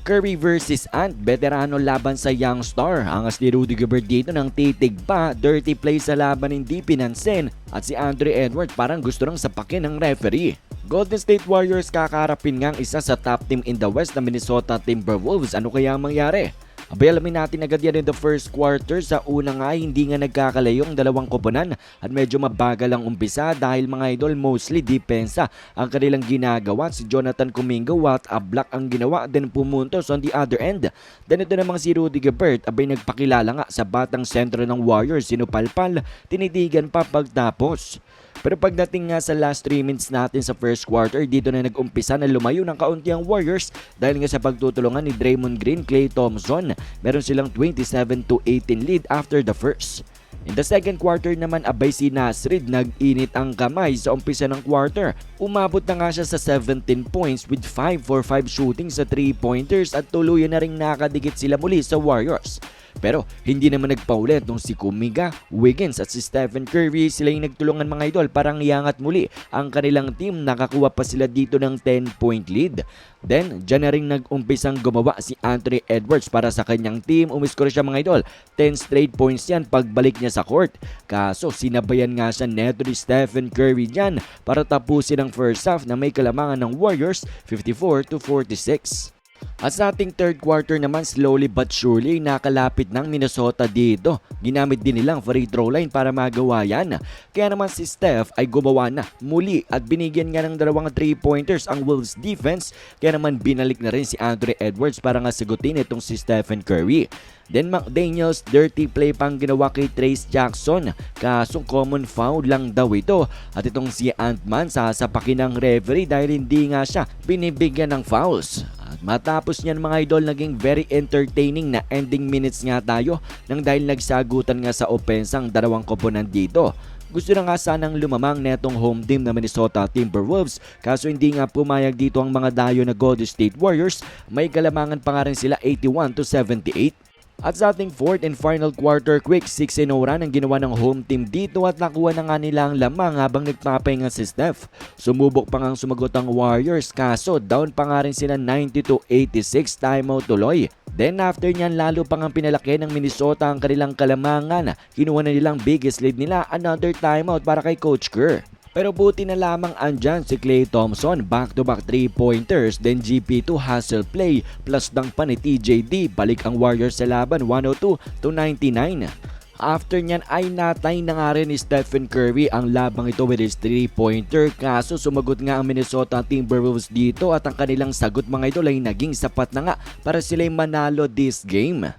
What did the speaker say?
Curry versus Ant, veterano laban sa Young Star. Angas ni Rudy Gobert dito ng titig pa, dirty play sa laban hindi pinansin at si Andre Edwards parang gusto nang sapakin ng referee. Golden State Warriors kakarapin nga ang isa sa top team in the West na Minnesota Timberwolves. Ano kaya ang mangyari? Abay alamin natin agad yan in the first quarter. Sa una nga hindi nga nagkakalayong dalawang koponan at medyo mabagal ang umpisa dahil mga idol mostly depensa ang kanilang ginagawa. Si Jonathan Kumingo what a block ang ginawa then pumuntos on the other end. Then ito namang si Rudy Gobert abay nagpakilala nga sa batang sentro ng Warriors sinupalpal tinitigan pa pagtapos. Pero pagdating nga sa last 3 minutes natin sa first quarter, dito na nag-umpisa na lumayo ng kaunti ang Warriors dahil nga sa pagtutulungan ni Draymond Green, Klay Thompson. Meron silang 27 to 18 lead after the first. In the second quarter naman abay si Nasrid nag-init ang kamay sa umpisa ng quarter. Umabot na nga siya sa 17 points with 5 for 5 shooting sa 3 pointers at tuluyan na ring nakadikit sila muli sa Warriors. Pero hindi naman nagpaulit nung si Kumiga, Wiggins at si Stephen Curry sila yung nagtulungan mga idol parang iangat muli ang kanilang team nakakuha pa sila dito ng 10 point lead. Then, dyan na rin nag-umpisang gumawa si Anthony Edwards para sa kanyang team. Umiskore siya mga idol. 10 straight points yan pagbalik niya sa court. Kaso, sinabayan nga siya neto ni Stephen Curry dyan para tapusin ang first half na may kalamangan ng Warriors 54 to 46. At sa ating third quarter naman, slowly but surely, nakalapit ng Minnesota dito. Ginamit din nilang free throw line para magawa yan. Kaya naman si Steph ay gumawa na muli at binigyan nga ng dalawang 3-pointers ang Wolves defense. Kaya naman binalik na rin si Andre Edwards para nga sagutin itong si Stephen Curry. Then McDaniels dirty play pang ginawa kay Trace Jackson. Kaso common foul lang daw ito. At itong si Ant-Man sasapakin ng referee dahil hindi nga siya binibigyan ng fouls. At matapos niyan mga idol naging very entertaining na ending minutes nga tayo nang dahil nagsagutan nga sa opensang dalawang koponan dito. Gusto na nga sanang lumamang netong home team na Minnesota Timberwolves kaso hindi nga pumayag dito ang mga dayo na Golden State Warriors. May kalamangan pa nga rin sila 81 to 78. At sa ating fourth and final quarter, quick 6-0 run ang ginawa ng home team dito at nakuha na nga nila ang lamang habang nagpapahinga si Steph. Sumubok pa nga sumagot ang Warriors kaso down pa nga rin sila 90 to 86 timeout tuloy. Then after niyan lalo pang ang pinalaki ng Minnesota ang kanilang kalamangan. Kinuha na nilang biggest lead nila another timeout para kay Coach Kerr. Pero buti na lamang andyan si Clay Thompson, back-to-back 3-pointers, then GP2 hustle play, plus dang pa ni TJD, balik ang Warriors sa laban 102 to 99. After niyan ay natay na nga rin ni Stephen Curry ang labang ito with his 3-pointer kaso sumagot nga ang Minnesota Timberwolves dito at ang kanilang sagot mga idol ay naging sapat na nga para sila'y manalo this game.